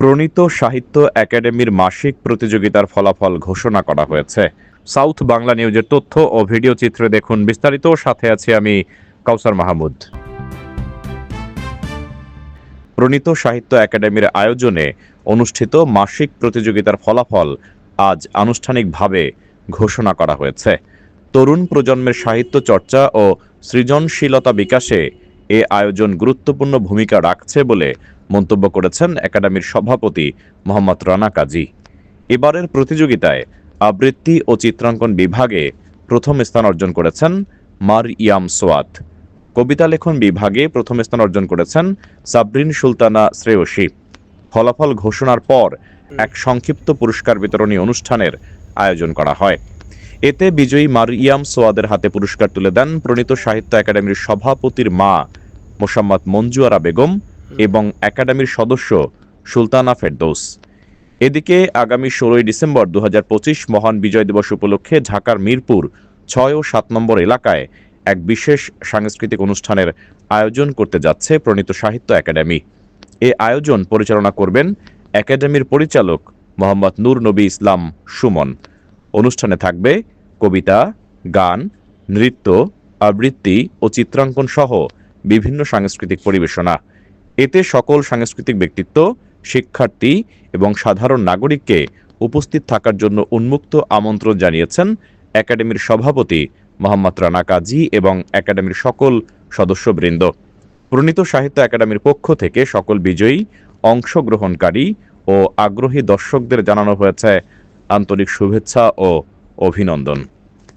প্রণীত সাহিত্য একাডেমির মাসিক প্রতিযোগিতার ফলাফল ঘোষণা করা হয়েছে। সাউথ বাংলা নিউজের তথ্য ও ভিডিও চিত্রে দেখুন বিস্তারিত। সাথে আছি আমি কাউসার মাহমুদ। প্রণীত সাহিত্য একাডেমির আয়োজনে অনুষ্ঠিত মাসিক প্রতিযোগিতার ফলাফল আজ আনুষ্ঠানিকভাবে ঘোষণা করা হয়েছে। তরুণ প্রজন্মের সাহিত্য চর্চা ও সৃজনশীলতা বিকাশে এ আয়োজন গুরুত্বপূর্ণ ভূমিকা রাখছে বলে মন্তব্য করেছেন একাডেমির সভাপতি মোহাম্মদ রানা কাজী। এবারের প্রতিযোগিতায় আবৃত্তি ও চিত্রাঙ্কন বিভাগে প্রথম স্থান অর্জন করেছেন মার ইয়াম সোয়াত। কবিতা লেখন বিভাগে প্রথম স্থান অর্জন করেছেন সাবরিন সুলতানা শ্রেয়সী। ফলাফল ঘোষণার পর এক সংক্ষিপ্ত পুরস্কার বিতরণী অনুষ্ঠানের আয়োজন করা হয়। এতে বিজয়ী মারিয়াম সোয়াদের হাতে পুরস্কার তুলে দেন প্রণীত সাহিত্য একাডেমির সভাপতির মা মোসাম্মদ মঞ্জুয়ারা বেগম এবং একাডেমির সদস্য সুলতানা ফেরদৌস এদিকে আগামী ষোলোই ডিসেম্বর দু হাজার পঁচিশ মহান বিজয় দিবস উপলক্ষে ঢাকার মিরপুর ছয় ও সাত নম্বর এলাকায় এক বিশেষ সাংস্কৃতিক অনুষ্ঠানের আয়োজন করতে যাচ্ছে প্রণীত সাহিত্য একাডেমি। এ আয়োজন পরিচালনা করবেন একাডেমির পরিচালক মোহাম্মদ নূর নবী ইসলাম সুমন। অনুষ্ঠানে থাকবে কবিতা, গান, নৃত্য, আবৃত্তি ও চিত্রাঙ্কন সহ বিভিন্ন সাংস্কৃতিক পরিবেশনা। এতে সকল সাংস্কৃতিক ব্যক্তিত্ব, শিক্ষার্থী এবং সাধারণ নাগরিককে উপস্থিত থাকার জন্য উন্মুক্ত আমন্ত্রণ জানিয়েছেন একাডেমির সভাপতি মোহাম্মদ রানা কাজী এবং একাডেমির সকল সদস্যবৃন্দ। প্রণীত সাহিত্য একাডেমির পক্ষ থেকে সকল বিজয়ী, অংশগ্রহণকারী ও আগ্রহী দর্শকদের জানানো হয়েছে আন্তরিক শুভেচ্ছা ও অভিনন্দন।